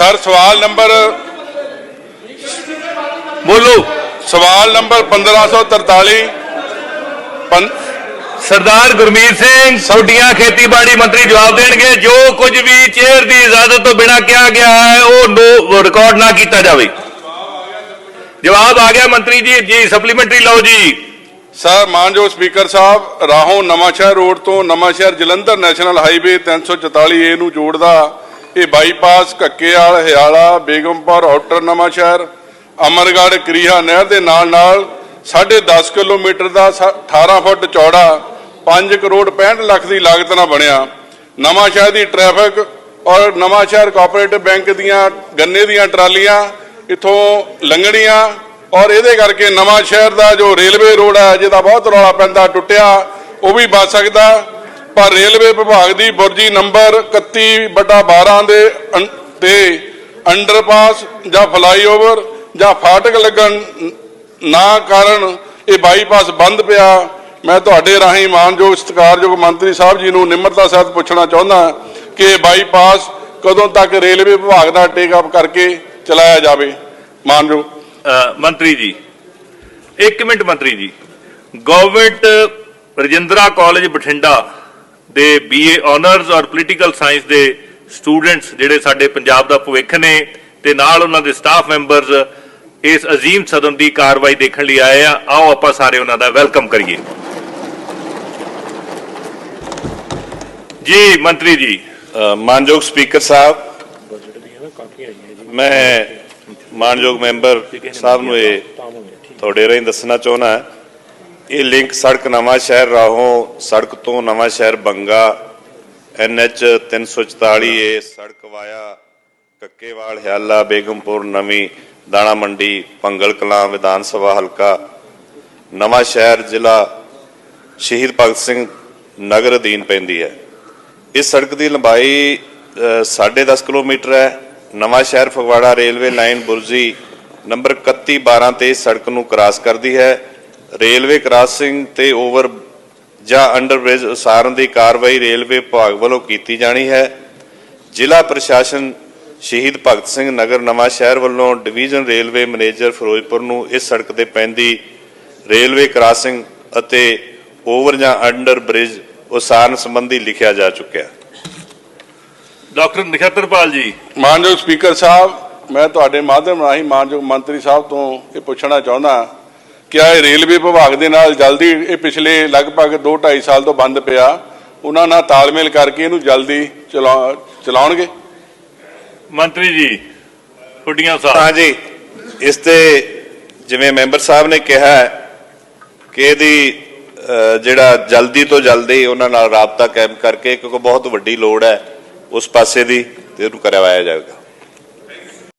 Sir ਸਵਾਲ number ਬੋਲੋ। ਸਵਾਲ ਨੰਬਰ 1543 ਪੰ- ਸਰਦਾਰ ਗੁਰਮੀਤ ਸਿੰਘ ਸੌਡੀਆਂ ਖੇਤੀਬਾੜੀ ਮੰਤਰੀ ਜਵਾਬ ਦੇਣਗੇ। ਜੋ ਕੁਝ ਵੀ ਚੇਅਰ ਦੀ ਇਜਾਜ਼ਤ ਤੋਂ ਬਿਨਾ ਕਿਹਾ ਗਿਆ ਹੈ ਉਹ ਰਿਕਾਰਡ ਨਾ ਕੀਤਾ ਜਾਵੇ। ਜਵਾਬ ਆ ਗਿਆ ਮੰਤਰੀ ਜੀ ਜੀ ਸਪਲੀਮੈਂਟਰੀ ਲਓ ਜੀ। ਸਰ ਮਾਨਯੋਗ ਸਪੀਕਰ ਸਾਹਿਬ ਰਾਹੋਂ ਨਵਾਂਸ਼ਹਿਰ ਰੋਡ ਤੋਂ Nawanshahr Jalandhar national highway 344 A ਨੂੰ ਜੋੜਦਾ ਇਹ ਬਾਈਪਾਸ ਕੱਕੇਵਾਲ ਹਿਆਲਾ ਬੇਗਮਪੁਰ ਆਊਟਰ ਨਵਾਂਸ਼ਹਿਰ, ਅਮਰਗੜ੍ਹ, ਕਰੀਹਾ ਨਹਿਰ ਦੇ ਨਾਲ ਨਾਲ 10.5 ਕਿਲੋਮੀਟਰ ਦਾ ਸ- 18 ਫੁੱਟ ਚੌੜਾ 5 ਕਰੋੜ 65 ਲੱਖ ਦੀ ਲਾਗਤ ਨਾਲ ਬਣਿਆ। ਨਵਾਂਸ਼ਹਿਰ ਦੀ ਟ੍ਰੈਫਿਕ ਔਰ ਨਵਾਂਸ਼ਹਿਰ ਕੋਆਪਰੇਟਿਵ ਬੈਂਕ ਦੀਆਂ ਗੰਨੇ ਦੀਆਂ ਟਰਾਲੀਆਂ ਇਥੋਂ ਲੰਘਣੀਆਂ ਔਰ ਇਹਦੇ ਕਰਕੇ ਨਵਾਂ ਸ਼ਹਿਰ ਦਾ ਜੋ ਰੇਲਵੇ ਰੋਡ ਹੈ, ਜਿਹਦਾ ਬਹੁਤ ਰੌਲਾ ਪੈਂਦਾ, ਟੁੱਟਿਆ, ਉਹ ਵੀ ਬਚ ਸਕਦਾ। ਪਰ ਰੇਲਵੇ ਵਿਭਾਗ ਦੀ ਬੁਰਜੀ ਨੰਬਰ 31/12 ਦੇ ਤੇ ਅੰਡਰਪਾਸ ਜਾਂ ਫਲਾਈਓਵਰ ਜਾਂ ਫਾਟਕ ਲੱਗਣ ਨਾ ਕਾਰਨ ਇਹ ਬਾਈਪਾਸ ਬੰਦ ਪਿਆ। ਮੈਂ ਤੁਹਾਡੇ ਰਾਹੀਂ ਮਾਨਯੋਗ ਸਤਿਕਾਰਯੋਗ ਮੰਤਰੀ ਸਾਹਿਬ ਜੀ ਨੂੰ ਨਿਮਰਤਾ ਸਹਿਤ ਪੁੱਛਣਾ ਚਾਹੁੰਦਾ ਕਿ ਬਾਈਪਾਸ ਕਦੋਂ ਤੱਕ ਰੇਲਵੇ ਵਿਭਾਗ ਦਾ ਟੇਕ ਅਪ ਕਰਕੇ ਚਲਾਇਆ ਜਾਵੇ। ਮਾਨਯੋਗ। ਮੰਤਰੀ ਜੀ, ਇੱਕ ਮਿੰਟ ਮੰਤਰੀ ਜੀ। ਗਵਰਨਮੈਂਟ ਰਜਿੰਦਰਾ ਕਾਲਜ ਬਠਿੰਡਾ ਦੇ ਬੀਏ ਆਨਰਸ ਔਰ ਪੋਲੀਟੀਕਲ ਸਾਇੰਸ ਦੇ ਸਟੂਡੈਂਟਸ ਜਿਹੜੇ ਸਾਡੇ ਪੰਜਾਬ ਦਾ ਭਵਿੱਖ ਨੇ ਤੇ ਨਾਲ ਉਹਨਾਂ ਦੇ ਸਟਾਫ ਮੈਂਬਰਸ ਇਸ ਅਜ਼ੀਮ ਸਦਨ ਦੀ ਕਾਰਵਾਈ ਦੇਖਣ ਲਈ ਆਏ ਆ। ਆਓ ਆਪਾਂ ਸਾਰੇ ਉਹਨਾਂ ਦਾ ਵੈਲਕਮ ਕਰੀਏ। ਜੀ, ਮੰਤਰੀ ਜੀ। ਮਾਨਯੋਗ ਸਪੀਕਰ ਸਾਹਿਬ, ਮੈਂ ਮਾਨਯੋਗ ਮੈਂਬਰ ਸਾਹਿਬ ਨੂੰ ਇਹ ਤੁਹਾਡੇ ਰਾਹੀਂ ਦੱਸਣਾ ਚਾਹੁੰਦਾ ਇਹ ਲਿੰਕ ਸੜਕ ਨਵਾਂ ਸ਼ਹਿਰ ਰਾਹੋਂ ਸੜਕ ਤੋਂ ਨਵਾਂ ਸ਼ਹਿਰ ਬੰਗਾ ਐਨਐਚ 344 ਏ ਸੜਕ ਵਾਇਆ ਕੱਕੇਵਾਲ ਹਿਆਲਾ ਬੇਗਮਪੁਰ ਨਵੀਂ ਦਾਣਾ ਮੰਡੀ ਪੰਗਲ ਕਲਾਂ ਵਿਧਾਨ ਸਭਾ ਹਲਕਾ ਨਵਾਂ ਸ਼ਹਿਰ ਜ਼ਿਲ੍ਹਾ ਸ਼ਹੀਦ ਭਗਤ ਸਿੰਘ ਨਗਰ ਅਧੀਨ ਪੈਂਦੀ ਹੈ। ਇਸ ਸੜਕ ਦੀ ਲੰਬਾਈ ਅ, ਸਾਢੇ 10 ਕਿਲੋਮੀਟਰ ਹੈ। ਨਵਾਂ ਸ਼ਹਿਰ ਫਗਵਾੜਾ ਰੇਲਵੇ ਲਾਈਨ ਬੁਰਜੀ ਨੰਬਰ 3112 ਤੇ ਸੜਕ ਨੂੰ ਕ੍ਰਾਸ ਕਰਦੀ ਹੈ। ਰੇਲਵੇ ਕ੍ਰਾਸਿੰਗ ਤੇ ਓਵਰ ਜਾਂ ਅੰਡਰ ਬ੍ਰਿਜ ਉਸਾਰਨ ਦੀ ਕਾਰਵਾਈ ਰੇਲਵੇ ਵਿਭਾਗ ਵੱਲੋਂ ਕੀਤੀ ਜਾਣੀ ਹੈ। ਜ਼ਿਲ੍ਹਾ ਪ੍ਰਸ਼ਾਸਨ ਸ਼ਹੀਦ ਭਗਤ ਸਿੰਘ ਨਗਰ ਨਵਾਂ ਸ਼ਹਿਰ ਵੱਲੋਂ ਡਿਵੀਜ਼ਨ ਰੇਲਵੇ ਮੈਨੇਜਰ ਫਿਰੋਜ਼ਪੁਰ ਨੂੰ ਇਸ ਸੜਕ ਤੇ ਪੈਂਦੀ ਰੇਲਵੇ ਕ੍ਰਾਸਿੰਗ ਅਤੇ ਓਵਰ ਜਾਂ ਅੰਡਰ ਬ੍ਰਿਜ ਉਸਾਰਨ ਸੰਬੰਧੀ ਲਿਖਿਆ ਜਾ ਚੁੱਕਿਆ। ਹੈ ਡਾਕਟਰ ਨਖਤਰਪਾਲ ਜੀ। ਮਾਨਯੋਗ ਸਪੀਕਰ ਸਾਹਿਬ ਮੈਂ ਤੁਹਾਡੇ ਮਾਧਿਅਮ ਰਾਹੀਂ ਮਾਨਯੋਗ ਮੰਤਰੀ ਸਾਹਿਬ ਤੋਂ ਇਹ ਪੁੱਛਣਾ ਚਾਹੁੰਦਾ ਕਿ ਇਹ ਰੇਲਵੇ ਵਿਭਾਗ ਦੇ ਨਾਲ ਜਲਦੀ ਇਹ ਪਿਛਲੇ ਲਗਭਗ 2.5 ਸਾਲ ਤੋਂ ਬੰਦ ਪਿਆ। ਉਹਨਾਂ ਨਾਲ ਤਾਲਮੇਲ ਕਰਕੇ ਇਹਨੂੰ ਜਲਦੀ ਚਲਾ- ਚਲਾਉਣਗੇ। ਮੰਤਰੀ ਜੀ ਫੁੱਡੀਆਂ ਸਾਹਿਬ। ਹਾਂਜੀ ਇਸ ਤੇ ਜਿਵੇਂ ਮੈਂਬਰ ਸਾਹਿਬ ਨੇ ਕਿਹਾ ਹੈ ਕਿ ਇਹਦੀ ਜਿਹੜਾ ਜਲਦੀ ਤੋਂ ਜਲਦੀ ਉਹਨਾਂ ਨਾਲ ਰਾਬਤਾ ਕਾਇਮ ਕਰਕੇ ਕਿਉਂਕਿ ਬਹੁਤ ਵੱਡੀ ਲੋੜ ਹੈ ਉਸ ਪਾਸੇ ਦੀ ਤੇ ਉਹਨੂੰ ਕਰਵਾਇਆ ਜਾਵੇਗਾ।